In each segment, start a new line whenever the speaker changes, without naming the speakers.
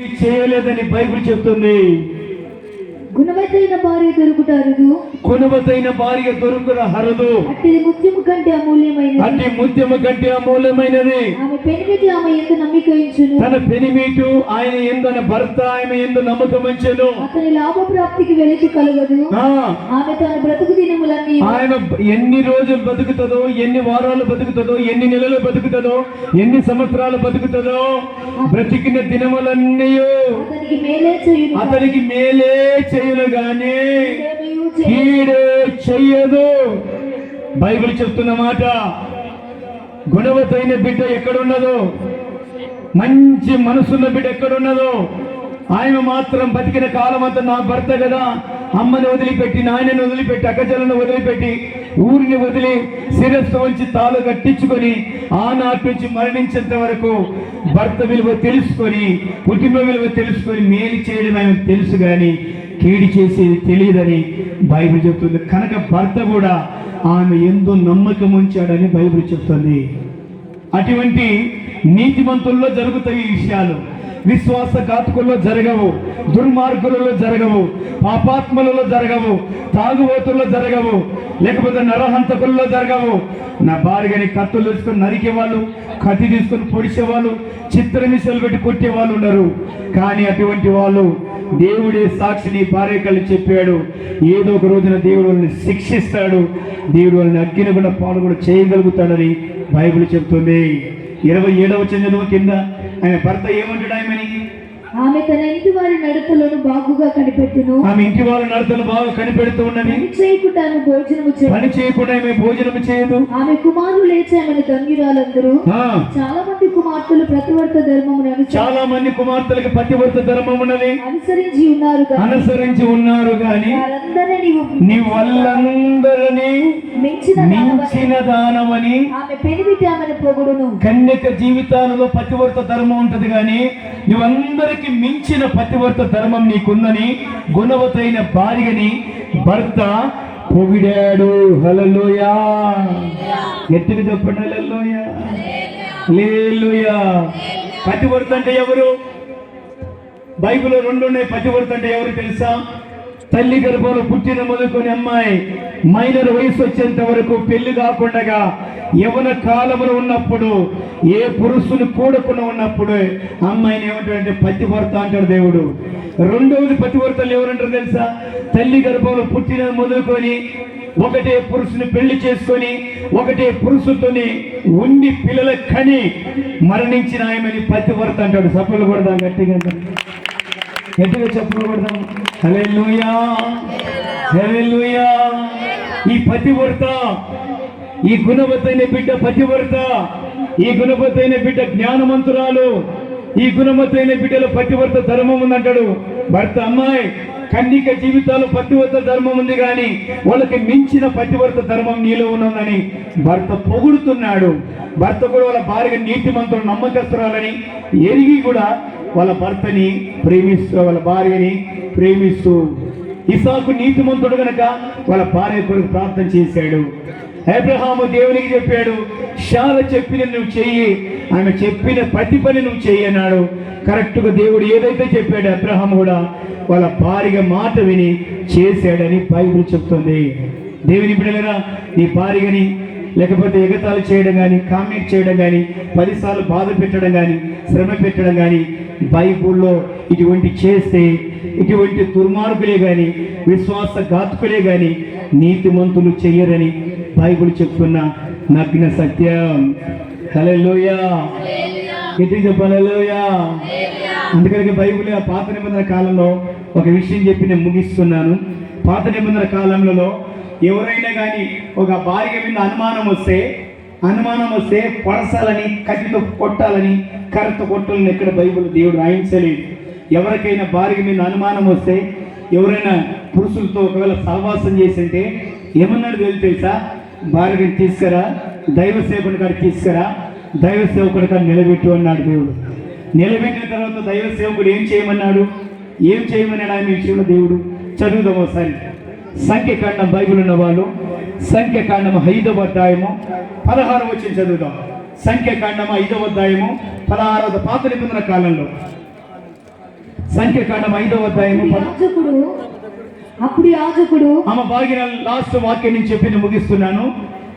చేయలేదని బైబిల్ చెప్తుంది.
గుణవతైన భార్య దొరుకుతారు
కొనువతైన భార్య దొరుకున హరదు.
అట్టిది ముత్యము కంటే అమూల్యమైనది.
అట్టి ముత్యము కంటే అమూల్యమైనది.
ఆమె పెనిమిటి ఆమె ఎంత నమ్మిక ఇచ్చును
తన పెనిమీటు ఆయన ఎందన భర్త ఆయన ఎందు నమ్మకం ఉంచెను.
అతని లాభప్రాప్తికి వెలికి కలగదు.
ఆ,
ఆమె తన బ్రతుకు దినములన్నీ
ఆయన ఎన్ని రోజులు బతుకుతుందో ఎన్ని వారాలు బతుకుతుందో ఎన్ని నెలలు బతుకుతుందో ఎన్ని సంవత్సరాలు బతుకుతుందో బ్రతికిన దినములన్నీ
అతనికి మేలే చేయును.
అతనికి మేలే చేయను గాని
ఏమీయు చేయు.
కీడు చెయ్యదు బైబిల్ చెప్తున్న మాట గుణవతైన బిడ్డ ఎక్కడున్నదో మంచి మనసున్న బిడ్డ ఎక్కడున్నదో ఆయన మాత్రం బతికిన కాలం అంతా నా భర్త కదా అమ్మని వదిలిపెట్టి నాయనని వదిలిపెట్టి అక్కజలను వదిలిపెట్టి ఊరిని వదిలి శిరస్సు ఉంచి తాళు కట్టించుకొని ఆనాటి నుంచి మరణించేంత వరకు భర్త విలువ తెలుసుకొని కుటుంబ విలువ తెలుసుకొని మేలు చేయడం ఆయన తెలుసు కానీ కీడి చేసేది తెలియదని బైబిల్ చెప్తుంది. కనుక భర్త కూడా ఆమె ఎందు నమ్మకం ఉంచాడని బైబిల్ చెప్తుంది. అటువంటి నీతిమంతుల్లో జరుగుతాయి ఈ విషయాలు. విశ్వాసఘాతకుల్లో జరగవు. దుర్మార్గులలో జరగవు. పాపాత్మలలో జరగవు. తాగుబోతుల్లో జరగవు. లేకపోతే నరహంతకుల్లో జరగవు. నా భార్యని కత్తులు తీసుకొని నరికేవాళ్ళు కత్తి తీసుకొని పొడిచేవాళ్ళు చిత్రమిసలు పెట్టి కొట్టే వాళ్ళు ఉన్నారు కానీ అటువంటి వాళ్ళు దేవుడే సాక్షిని భార్యకళ్ళు చెప్పాడు. ఏదో ఒక రోజున దేవుడు వాళ్ళని శిక్షిస్తాడు. దేవుడు వాళ్ళని అగ్గిన కూడా పాలు కూడా చేయగలుగుతాడని బైబిల్ చెప్తుంది ఇరవై ఏడవ చంద్రుడు కింద ఆయన భర్త ఏమంటాడు ఆయనని?
ఆమె తన ఇంటి వారి నడతలను బాగుగా కనిపెట్టును.
ఆమె ఇంటి వాళ్ళ నడతలు బాగా కనిపెడుతూ ఉన్నవి
పని చేయకుండాను భోజనము చేయ
పని చేయకుండా ఆమె భోజనం చేయదు.
ఆమె కుమారులు లేచి ఆమెను ధన్యురాలందరూ.
ఆ,
చాలా మంది కుమార్తెలు ప్రతివర్త ధర్మమును
చాలా మంది కుమార్తెలకు పతివర్త ధర్మం ఉన్నది.
అనుసరించి ఉన్నారు కానీ
అనుసరించి ఉన్నారు
వారందరినీ నీవు
నీ వల్లందరినీ
మించిన
దానమని కన్యక జీవితాలలో పతివర్త ధర్మం ఉంటది కానీ నువ్వందరికి మించిన పతివర్త ధర్మం నీకుందని గుణవతైన భార్యని భర్త పొగిడాడు. హలలోయా ఎత్తుకు చెప్పండి హలలోయా లేలుయా పతివర్త అంటే ఎవరు? బైబిల్లో రెండు ఉన్నాయి పతివర్త అంటే ఎవరు తెలుసా? తల్లి గర్భంలో పుట్టిన మొదలుకొని అమ్మాయి. మైనర్ వయసు వచ్చేంత వరకు పెళ్ళి కాకుండా యవన కాలంలో ఉన్నప్పుడు ఏ పురుషుని కూడకుండా ఉన్నప్పుడు అమ్మాయిని ఏమంటాడంటే పతివర్త అంటాడు దేవుడు. రెండవది పతివర్తలు ఎవరంటారు తెలుసా? తల్లి గర్భంలో పుట్టిన మొదలుకొని ఒకటే పురుషుని పెళ్ళి చేసుకొని ఒకటే పురుషుతోని ఉండి పిల్లల కని మరణించిన ఆయమని పతివర్త అంటాడు. సఫలు కొడదాం గట్టిగా. గట్టిగా లూయా హలే లూయ ఈ పతివర్త ఈ గుణవతైన బిడ్డ పతివర్త ఈ గుణవతైన బిడ్డ జ్ఞానవంతురాలు ఈ గుణవతైన బిడ్డలో పతివర్త ధర్మం ఉందంటాడు. భర్త అమ్మాయి కన్నిక జీవితాలు పతివర్త ధర్మం ఉంది కానీ వాళ్ళకి మించిన పతివర్త ధర్మం నీలో ఉన్నదని భర్త పొగుడుతున్నాడు. భర్త కూడా వాళ్ళ భార్య నీతిమంతుడు నమ్మకస్తురాలని ఎరిగి కూడా వాళ్ళ భర్తని ప్రేమిస్తూ వాళ్ళ భార్యని ప్రేమిస్తూ ఇసాకు నీతిమంతుడు గనక వాళ్ళ భార్య కొరకు ప్రార్థన చేశాడు. అబ్రహాము దేవునికి చెప్పాడు శాల చెప్పిన నువ్వు చెయ్యి ఆమె చెప్పిన ప్రతి పని నువ్వు చెయ్యి అన్నాడు. కరెక్ట్గా దేవుడు ఏదైతే చెప్పాడు అబ్రహాం కూడా వాళ్ళ భార్య మాట విని చేశాడని బైబుల్ చెప్తుంది. దేవుని బిడ్డలరా నీ భార్యని లేకపోతే ఎగతాలు చేయడం కానీ కామెంట్ చేయడం కానీ పదిసార్లు బాధ పెట్టడం కానీ శ్రమ పెట్టడం కానీ బైబుల్లో ఇటువంటి చేస్తే ఇటువంటి దుర్మార్గులే కానీ విశ్వాసఘాతుకులే కానీ నీతిమంతులు చెయ్యరని బైబుల్ చెప్తున్న నగ్న సత్యం. హల్లెలూయా. గట్టిగా చెప్పాలి అందుకని బైబుల్ ఆ పాత నిబంధన కాలంలో ఒక విషయం చెప్పి నేను ముగిస్తున్నాను. పాత నిబంధన కాలంలో ఎవరైనా కానీ ఒక భార్య మీద అనుమానం వస్తే అనుమానం వస్తే పడసాలని కత్తితో కొట్టాలని కర్రతో కొట్టాలని ఎక్కడ బైబిల్ దేవుడు రాయించలేదు. ఎవరికైనా భార్య మీద అనుమానం వస్తే ఎవరైనా పురుషులతో ఒకవేళ సహవాసం చేసింటే ఏమన్నాడు తెలియదు తెలుసా? భార్యని తీసుకురా దైవ సేవకుడి కాడికి తీసుకురా దైవ సేవకుడి కాడ నిలబెట్టు అన్నాడు దేవుడు. నిలబెట్టిన తర్వాత దైవ సేవకుడు ఏం చేయమన్నాడు? ఏం చేయమన్నాడు ఆయన విషయంలో దేవుడు? చదువుదాం ఒకసారి. సంఖ్యకాండం బైబిల్ ఉన్న వాళ్ళు సంఖ్యకాండం ఐదవ అధ్యాయము పదహారు వచ్చి చదువుదాం. సంఖ్యకాండం ఐదవ అధ్యాయము పదహారవ పాత నిబంధన కాలంలో. సంఖ్యాకాండం ఐదవ అధ్యాయము
అప్పుడు యాజకుడు
ఆమె భాగ్య లాస్ట్ వాక్యం నేను చెప్పి నేను ముగిస్తున్నాను.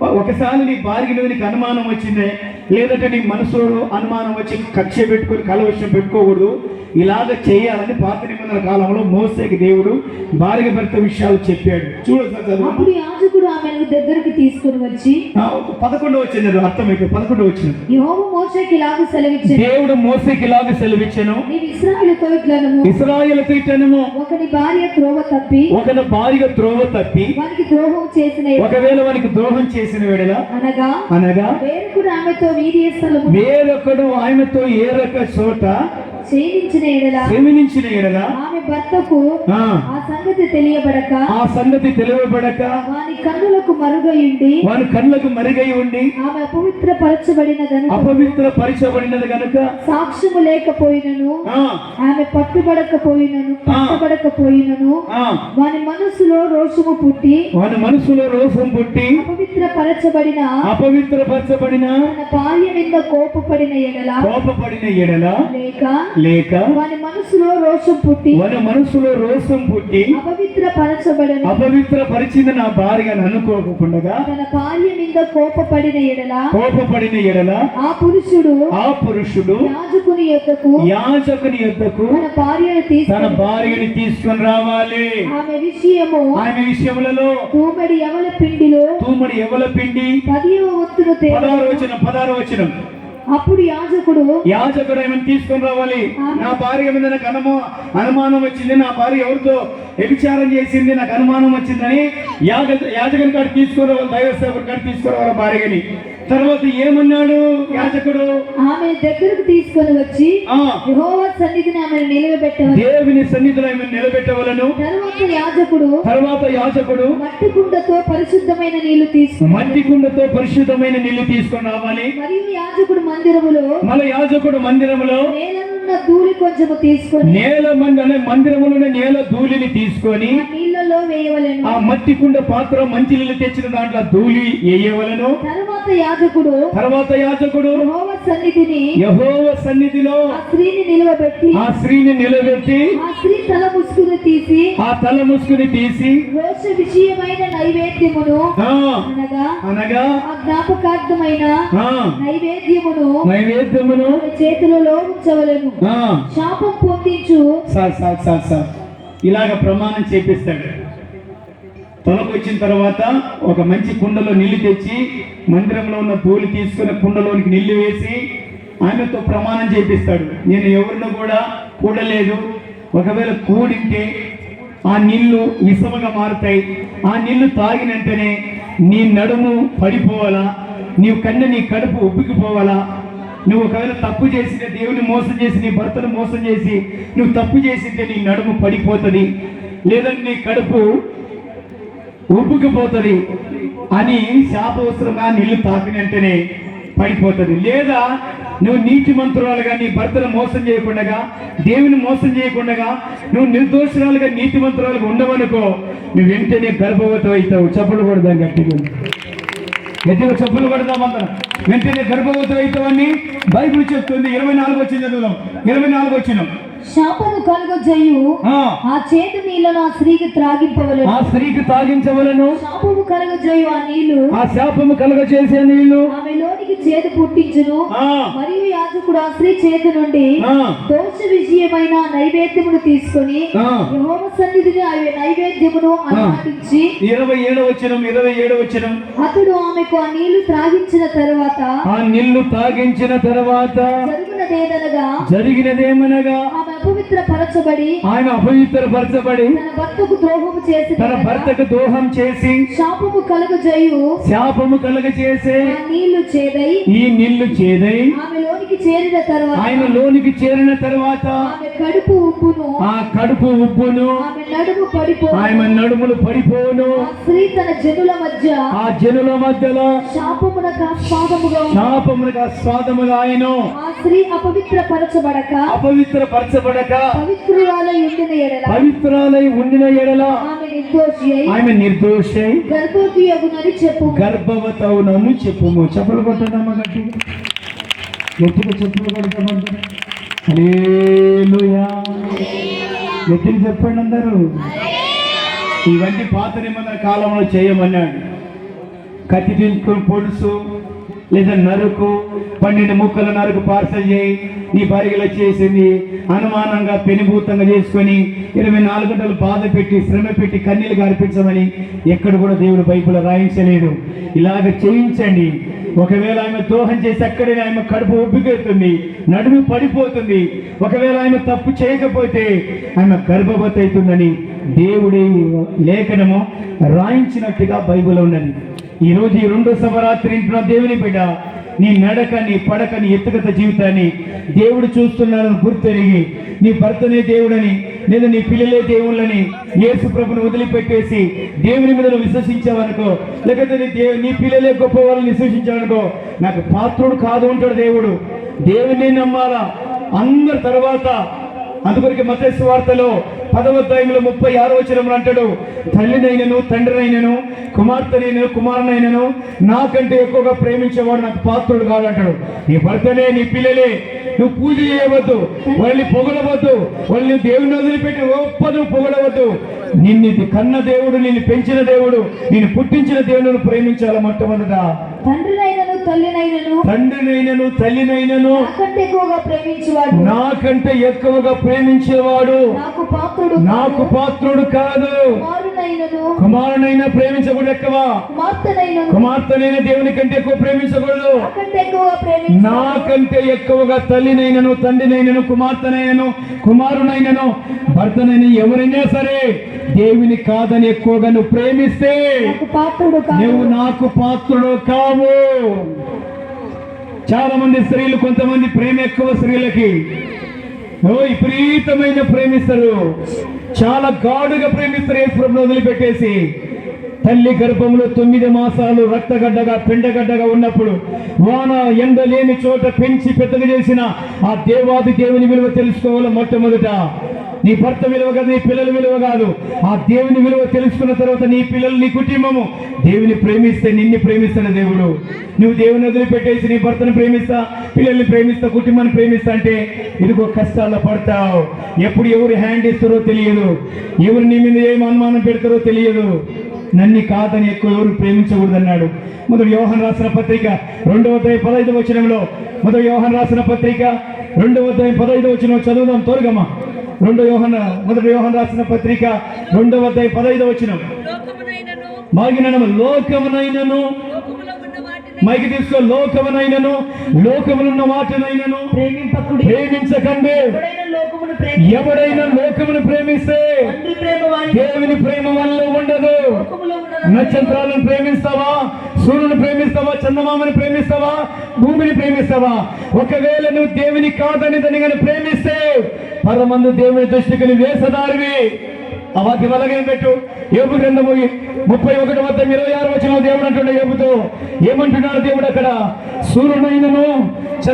ఒకసారి నీ భార్య అనుమానం వచ్చిందే లేదంటే నీ మనసులో అనుమానం వచ్చి కక్ష పెట్టుకొని కలవశం పెట్టుకోకూడదు. ఇలాగ చేయాలని పాత నిబంధన కాలంలో మోసేకి దేవుడు భార్య భర్త విషయాలు చెప్పాడు. చూడు సార్ చదువు.
అప్పుడు యాజకుడు ఆమెను దగ్గరికి తీసుకుని వచ్చి
పదకొండో వచ్చింది అర్థమైతే పదకొండో వచ్చింది.
యెహోవా మోషేకి ఇలాగ సెలవిచ్చాను
దేవుడు మోసేకి ఇలాగ సెలవిచ్చాను.
నీవు ఇస్రాయేలుతో ఇట్లనము.
ఇస్రాయేల్ తీటనము
ఒకని భార్య త్రోవ తప్పి
ఒకన భార్య త్రోవ తప్పి
వానికి ద్రోహం చేసిన
ఒకవేళ వానికి ద్రోహం చేసిన వేళ
అనగా
అనగా
వేరొకడు ఆమెతో వీధి
వేరొకడు ఆమెతో ఏ రక చోట
క్షీణించిన ఎడల
ఎడల
ఆమె భర్తకు
ఆ,
సంగతి తెలియబడక
ఆ సంగతి తెలియబడక
వాని కన్నులకు మరుగయుండి
వాని కళ్ళకు మరుగై ఉండి
ఆమె అపవిత్రపరచబడిన గనుక
అపవిత్ర పరిచబడినది గనుక
సాక్ష్యము లేకపోయినను ఆమె పట్టుబడకపోయినను పట్టబడకపోయినను వాని మనసులో రోషము పుట్టి
వాని మనసులో రోషం పుట్టి
అపవిత్రపరచబడిన
అపవిత్ర పరచబడిన
తన భార్య మీద కోపపడిన ఎడల
కోపపడిన ఎడల
లేక
లేక
వాని మనసులో రోషం పుట్టి
వాని మనసులో రోషం పుట్టి
అపవిత్ర పరచబడను
అపవిత్ర పరిచింది నా భార్య అని అనుకోకుండా
తన భార్య మీద కోపపడిన ఎడల
కోపపడిన ఎడల
ఆ పురుషుడు
ఆ పురుషుడు
యాజకుని యొక్కకు
యాజకుని యొద్దకు
తన భార్యను
తన
తీసుకుని
భార్యని తీసుకొని రావాలి.
ఆమె విషయము
ఆమె విషయములలో
తూమెడి ఎవల పిండిలో
తూముడి ఎవల పిండి
పదివ ఒత్తును తే
పదహారు వచనం పదహారు వచనం.
అప్పుడు యాజకుడు
యాజకుడు ఏమైనా తీసుకొని రావాలి? నా భార్య మీద నాకు అనుమా అనుమానం వచ్చింది. నా భార్య ఎవరితో వ్యభిచారం చేసింది? నాకు అనుమానం వచ్చిందని యాజ యాజకుని కాడ తీసుకొని రావాలి దైవ సేవకుని కాడ తీసుకొని రావాలి భార్యని. తర్వాత ఏమన్నాడు యాజకుడు?
ఆమె దగ్గరకు తీసుకొని వచ్చి యెహోవా సన్నిధిని ఆమెను నిలవబెట్టవలెను
దేవుని సన్నిధిలో ఆమె నిలబెట్టవలను.
తరువాత యాజకుడు
తర్వాత యాజకుడు
మట్టి కుండతో పరిశుద్ధమైన నీళ్ళు తీసుకుని
మట్టి కుండతో పరిశుద్ధమైన నీళ్ళు తీసుకొని రావాలి.
మరియు యాజకుడు మందిరములో
మళ్ళీ యాజకుడు మందిరములో
నేలనున్న ధూళి కొంచెము తీసుకొని
నేల మంది అనే మందిరములోని నేల ధూళిని తీసుకొని
ఆ నీళ్ళలో వేయవలెను.
ఆ మట్టి కుండ పాత్ర మంచి నీళ్ళు తెచ్చిన దాంట్లో ధూళి వేయవలను.
తరువాత యాజకుడు
తర్వాత యాజకుడు
యెహోవా సన్నిధిని
యహోవ సన్నిధిలో
ఆ స్త్రీని నిలవబెట్టి
ఆ స్త్రీని నిలబెట్టి
ఆ స్త్రీ తల ముసుగును తీసి
ఆ తల ముసుగుని తీసి
రోష విషయమైన నైవేద్యమును అనగా
అనగా
ఆ జ్ఞాపకార్థమైన నైవేద్యమును
నైవేద్యమును
చేతులలో ఉంచవలెను. శాపం పొందించు.
Sir sir sir sir. ఇలాగ ప్రమాణం చేపిస్తాడు. తొలకొచ్చిన తర్వాత ఒక మంచి కుండలో నీళ్ళు తెచ్చి మందిరంలో ఉన్న పూలు తీసుకుని కుండలోనికి నీళ్ళు వేసి ఆమెతో ప్రమాణం చేపిస్తాడు. నేను ఎవరిని కూడా కూడలేదు. ఒకవేళ కూడింటే ఆ నీళ్ళు విషముగా మారుతాయి. ఆ నీళ్ళు తాగిన వెంటనే నీ నడుము పడిపోవాలా? నీవు కన్ను నీ కడుపు ఉబ్బికిపోవాలా? నువ్వు ఒకవేళ తప్పు చేసిన దేవుని మోసం చేసి నీ భర్తను మోసం చేసి నువ్వు తప్పు చేసింటే నీ నడుము పడిపోతుంది. లేదంటే నీ కడుపు ఉబ్బుకుపోతుంది అని శాపవసరంగా నీళ్ళు తాకిన వెంటనే పడిపోతుంది. లేదా నువ్వు నీతి మంత్రురాలుగా నీ భర్తను మోసం చేయకుండా దేవుని మోసం చేయకుండా నువ్వు నిర్దోషురాలుగా నీతి మంత్రురాలుగా ఉండవనుకో నువ్వు వెంటనే గర్భవతి అవుతావు చెప్పలు కొడదాం గట్టిగా. గట్టిగా చెప్పులు కొడదామంతా వెంటనే గర్భవతి అవుతావని బైబిల్ చెప్తుంది. ఇరవై నాలుగు వచ్చిన చదువుదాం. ఇరవై నాలుగు వచ్చినాం.
శాపము కలుగజేయు. ఆ. చేతి నీళ్ళను ఆ స్త్రీకి త్రాగింపవలెను.
ఆ స్త్రీకి తాగించవలను
శాపము కలుగజేయు ఆ నీళ్ళు
ఆ శాపము కలుగ చేసే నీళ్ళు
ఆమె లోనికి చేదు పుట్టించును. మరియు యాజకుడు ఆ స్త్రీ చేతి నుండి దోష విషయమైన నైవేద్యమును తీసుకొని. యెహోవా సన్నిధిని ఆ నైవేద్యమును అనుమతించి
ఇరవై ఏడవ వచ్చినం ఇరవై ఏడవ వచ్చినం
అతడు ఆమెకు ఆ నీళ్ళు త్రాగించిన తరువాత
ఆ నీళ్ళు తాగించిన తర్వాత
జరుగునదేదనగా
జరిగినదేమనగా
ఆమె అపవిత్ర పరచబడి
ఆయన అపవిత్రపరచబడి
తన భర్తకు ద్రోహము చేసి
తన భర్తకు దోహం చేసి
శాపము కలుగజేయు
శాపము కలుగ చేసే
ఆ నీళ్ళు చేదై
ఈ నీళ్ళు చేదై
ఆమె లోనికి చేరిన తరువాత
ఆయన లోనికి చేరిన తర్వాత
ఆమె కడుపు ఉప్పును
ఆ కడుపు ఉప్పును
ఆమె నడుము పడిపో
ఆయన నడుములు పడిపోను.
స్త్రీ తన జనుల మధ్య
ఆ జనుల మధ్యలో
శాపమునకు ఆస్వాదముగా ఉంది.
శాపములుగా స్వాదముగా ఆయన
స్త్రీ అపవిత్ర పరచబడక
అపవిత్ర పరచబడక
పవిత్రురాలై ఉండిన ఎడల
పవిత్రాలై ఉండిన ఎడల
ఆమె నిర్దోషి
ఆమె నిర్దోషై
గర్భవతి అగునని చెప్పు
గర్భవతవునను చెప్పుము. చెప్పులు కొట్టదమ్మా గట్టిగా గట్టిగా చెప్పులు కొడతామంటే హల్లెలూయా. గట్టిగా చెప్పండి అందరూ. ఇవన్నీ పాత నిబంధన కాలంలో చేయమన్నాడు. కత్తి తీసుకొని పొడుసు లేదా నరుకు పన్నెండు ముక్కల నరుకు పార్సల్ చేయి నీ భార్యలో చేసింది అనుమానంగా పెనుభూతంగా చేసుకొని ఇరవై నాలుగు గంటలు బాధ పెట్టి శ్రమ పెట్టి కన్నీళ్ళు కనిపించమని ఎక్కడ కూడా దేవుడు బైబిల్ రాయించలేదు. ఇలాగ చేయించండి. ఒకవేళ ఆమె దోహం చేసి అక్కడే ఆమె కడుపు ఉబ్బికెళ్తుంది నడుము పడిపోతుంది ఒకవేళ ఆమె తప్పు చేయకపోతే ఆమె గర్భవతి అవుతుందని దేవుడి లేఖనము రాయించినట్టుగా బైబిల్ ఉన్నది. ఈ రోజు ఈ రెండో సభరాత్రి ఇంటున్న దేవుని బిడ్డ నీ నడక నీ పడక నీ ఎత్తుగత జీవితాన్ని దేవుడు చూస్తున్నాడని గుర్తెరిగి నీ భర్తనే దేవుడని లేదా నీ పిల్లలే దేవుళ్ళని యేసు ప్రభుని వదిలిపెట్టేసి దేవుని మీద నువ్వు విశ్వసించావనుకో లేకపోతే నీ దేవు నీ పిల్లలే గొప్ప వాళ్ళని విశ్వసించావనుకో నాకు పాత్రుడు కాదు ఉంటాడు దేవుడు. దేవుని నమ్మాలా? అందరి తర్వాత అందుకొరికి మతేసు వార్తలో పదవ ముప్పై ఆరో వచనంలో అంటాడు తల్లినైనను తండ్రినైనను కుమార్తెనైనను కుమారునైనను నాకంటే ఎక్కువగా ప్రేమించేవాడు నాకు పాత్రుడు కాదంటాడు నీ భర్తనే నీ పిల్లలే నువ్వు పూజ చేయవద్దు వాళ్ళని పొగడవద్దు వాళ్ళని దేవుని వదిలిపెట్టి గొప్ప నువ్వు పొగడవద్దు. నిన్ను ఇది కన్న దేవుడు నిన్ను పెంచిన దేవుడు నిన్ను పుట్టించిన దేవుడు ప్రేమించాల మొట్టమొదట?
తండ్రినైనను తల్లినైనను
తండ్రినైనను తల్లినైనను
నాకంటే ఎక్కువగా ప్రేమించువాడు.
నాకంటే ఎక్కువగా ప్రేమించేవాడు.
నాకు పాత్రుడు
నాకు పాత్రుడు కాదు. కుమారునైనా ప్రేమించకూడదు ఎక్కువ.
కుమార్తెనైనను.
కుమార్తెనైనా దేవుని కంటే ఎక్కువ ప్రేమించకూడదు
నాకంటే ఎక్కువగా
తల్లినైనను తండ్రినైనను కుమార్తెనైనను కుమారునైనను భర్తనైనా ఎవరైనా సరే దేవుని కాదని ఎక్కువగా నువ్వు ప్రేమిస్తే నువ్వు నాకు పాత్రుడు కావు. చాలా మంది స్త్రీలు కొంతమంది ప్రేమ ఎక్కువ స్త్రీలకి. విపరీతమైన ప్రేమిస్తారు. చాలా గాడుగా ప్రేమిస్తారు యేసుప్రభుని వదిలిపెట్టేసి. తల్లి గర్భంలో తొమ్మిది మాసాలు రక్తగడ్డగా పిండగడ్డగా ఉన్నప్పుడు వాన ఎండ లేని చోట పెంచి పెద్దగా చేసిన ఆ దేవాది దేవుని విలువ తెలుసుకోవాలి మొట్టమొదట. నీ భర్త విలువ కాదు నీ పిల్లల విలువ కాదు. ఆ దేవుని విలువ తెలుసుకున్న తర్వాత నీ పిల్లలు నీ కుటుంబము దేవుని ప్రేమిస్తే నిన్ను ప్రేమిస్తాడు దేవుడు. నువ్వు దేవుని వదిలిపెట్టేసి నీ భర్తను ప్రేమిస్తా పిల్లల్ని ప్రేమిస్తా కుటుంబాన్ని ప్రేమిస్తా అంటే ఇదిగో కష్టాల్లో పడతావు. ఎప్పుడు ఎవరు హ్యాండ్ ఇస్తారో తెలియదు. ఎవరు నీ మీద ఏం అనుమానం పెడతారో తెలియదు. నన్ను కాదని ఎక్కువ ఎవరు ప్రేమించకూడదన్నాడు. మొదటి యోహన్ రాసిన పత్రిక రెండవ అధ్యాయం పదహైదు వచనంలో మొదటి వ్యవహారం రాసిన పత్రిక రెండవ అధ్యాయం పదహైదు వచనం చదువుదాం తోరుగమ్మా రెండో యోహన మొదటి యోహన్ రాసిన పత్రిక రెండవ అధ్యాయం పదహైదు వచనం.
లోకమునైనను.
మాగినను లోకమునైనను. మైకి తీసుకో లోకమునైనను. లోకములున్న వాటినైనను.
ప్రేమింపకుడి.
ప్రేమించకండి.
ఎవడైనా లోకమును
ప్రేమిస్తే.
తండ్రి ప్రేమ వారి
దేవుని ప్రేమ వల్ల ఉండదు. నక్షత్రాలను ప్రేమిస్తావా? సూర్యుని ప్రేమిస్తావా? చందమామని ప్రేమిస్తావా? భూమిని ప్రేమిస్తావా? ఒకవేళ నువ్వు దేవుని కాదని దాన్ని కానీ ప్రేమిస్తే పరమందు దేవుని దృష్టికి నువ్వు వేసదారివి ఆ వాక్యం పెట్టు. ఏబు గ్రంథము ముప్పై ఒకటి వద్ద ఇరవై ఆరు వచ్చిన దేవుడు అంటుండే ఏపుతో ఏమంటున్నాడు దేవుడు అక్కడ? సూర్యుడైనను